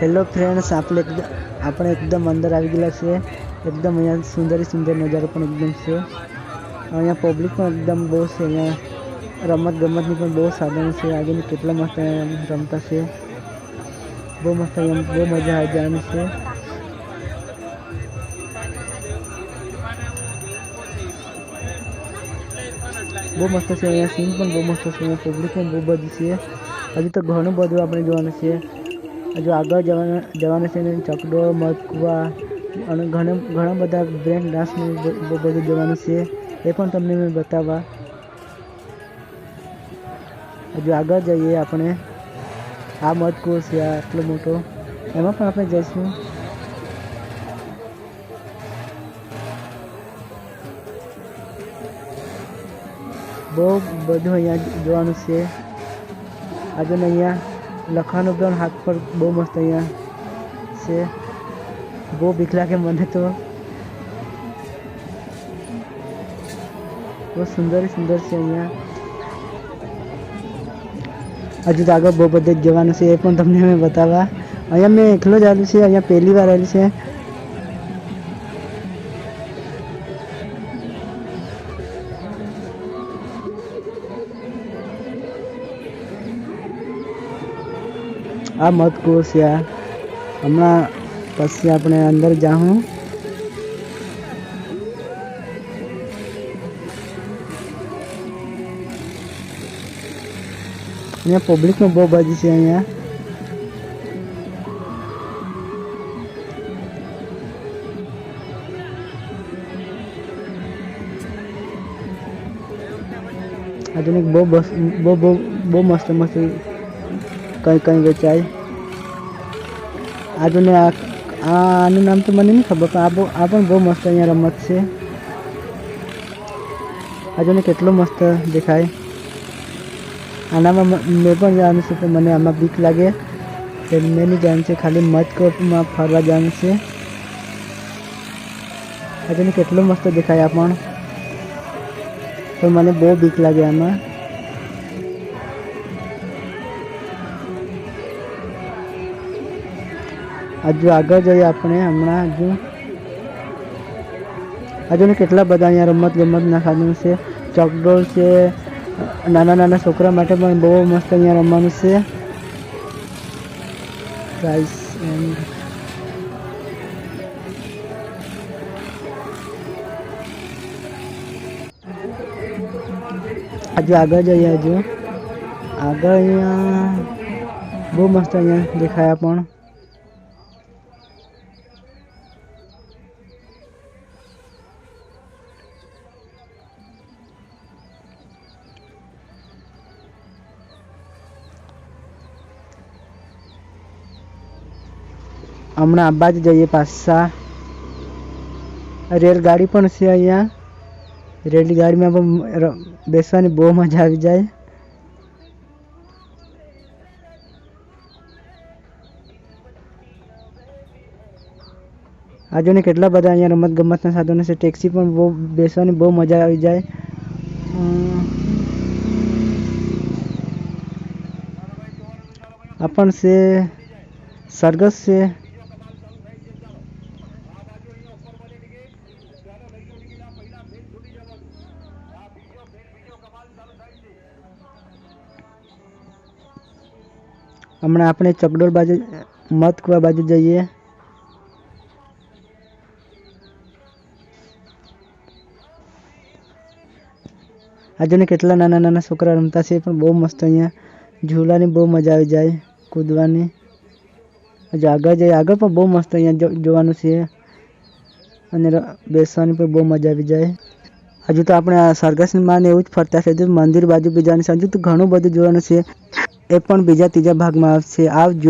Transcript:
Hello friends આપણે એકદમ આપણે એકદમ અંદર આવી ગયેલા છે એકદમ અહીંયા સુંદર સુંદર નજારો પણ એકદમ છે. અહીંયા પબ્લિક પણ એકદમ બહુ છે. અહીંયા રમત ગમતની પણ બહુ સાધનો છે. આગળ કેટલા મસ્ત અહીંયા રમતા છે. બહુ મસ્ત અહીંયા બહુ મજા આવી જવાની છે. બહુ મસ્ત છે. અહીંયા સીન પણ બહુ મસ્ત છે. અહીંયા પબ્લિક પણ બહુ બધી છે. હજુ તો ઘણું બધું આપણે જોવાનું છે. હજુ આગળ જવાના જવાના છે ને ચકડોળ મટકુવા અને ઘણા ઘણા બધા બ્રેક ડાન્સનું બહુ બધું જોવાનું છે. એ પણ તમને મેં બતાવવા. હજુ આગળ જઈએ આપણે. આ મટકુવો છે, આ આટલો મોટો. એમાં પણ આપણે જઈશું. બહુ બધું અહીંયા જોવાનું છે. આજે ને અહીંયા લખવાનું પણ હાથ પર બહુ મસ્ત અહીંયા છે. બહુ બીક લાગે મને તો. બહુ સુંદર સુંદર છે અહીંયા. હજુ તો આગળ બહુ બધે જવાનું છે, એ પણ તમને મેં બતાવવા. અહીંયા મેં એકલો જ આવેલું છે, અહીંયા પહેલી વાર આવેલું છે. આ મત કુવો છે. આ હમણાં પછી આપણે અંદર જાઉં અહીંયા પબ્લિકનો બહુ બધી છે અહીંયા. આધુનિક બહુ બસ, બહુ બહુ બહુ મસ્ત મસ્ત કંઈ કંઈ વેચાય? આજુને આ આનું નામ તો મને નહીં ખબર, પણ આ પણ બહુ મસ્ત અહીંયા રમત છે. આજુને કેટલો મસ્ત દેખાય. આનામાં મેં પણ જવાનું છે પણ મને આમાં બીક લાગે. મેં નહીં જવાનું છે, ખાલી મટકોપમાં ફરવા જવાનું છે. આજુને કેટલો મસ્ત દેખાય આ પણ. પણ મને બહુ બીક લાગે આમાં. હજુ આગળ જઈએ આપણે હમણાં હજુ. હજુ કેટલા બધા અહીંયા રમત ગમતના સાધનો છે ચોકડોળ છે, નાના નાના છોકરા માટે પણ બહુ મસ્ત અહીંયા રમવાનું છે. એન્ડ હજુ આગળ જઈએ હજુ. આગળ અહીંયા બહુ મસ્ત અહીંયા દેખાયા પણ. હમણાં આ બાજુ જઈએ પાછા. રેલગાડી પણ છે અહીંયા. રેલગાડીમાં પણ ર- બેસવાની બહુ મજા આવી જાય. આજુ ને કેટલા બધા અહીંયા રમત ગમતના સાધનો છે. ટેક્સી પણ બહુ બેસવાની બહુ મજા આવી જાય. અમ, આ પણ છે. સરઘસ છે. હમણાં આપણે ચકડોળ બાજુ મત કુવા બાજુ જઈએ. આજે ને કેટલા નાના નાના છોકરા રમતા છે, પણ બહુ મસ્ત અહીંયા ઝૂલાની બહુ મજા આવી જાય, કૂદવાની. હજુ આગળ જઈએ, આગળ પણ બહુ મસ્ત અહીંયા જોવાનું છે. અને બેસવાની પણ બહુ મજા આવી જાય. હજુ તો આપણે આ માને એવું જ ફરતા છે મંદિર બાજુ બી જવાનું છે, હજુ તો ઘણું બધું જોવાનું છે. એ પણ બીજા ત્રીજા ભાગમાં આવશે. આવજો.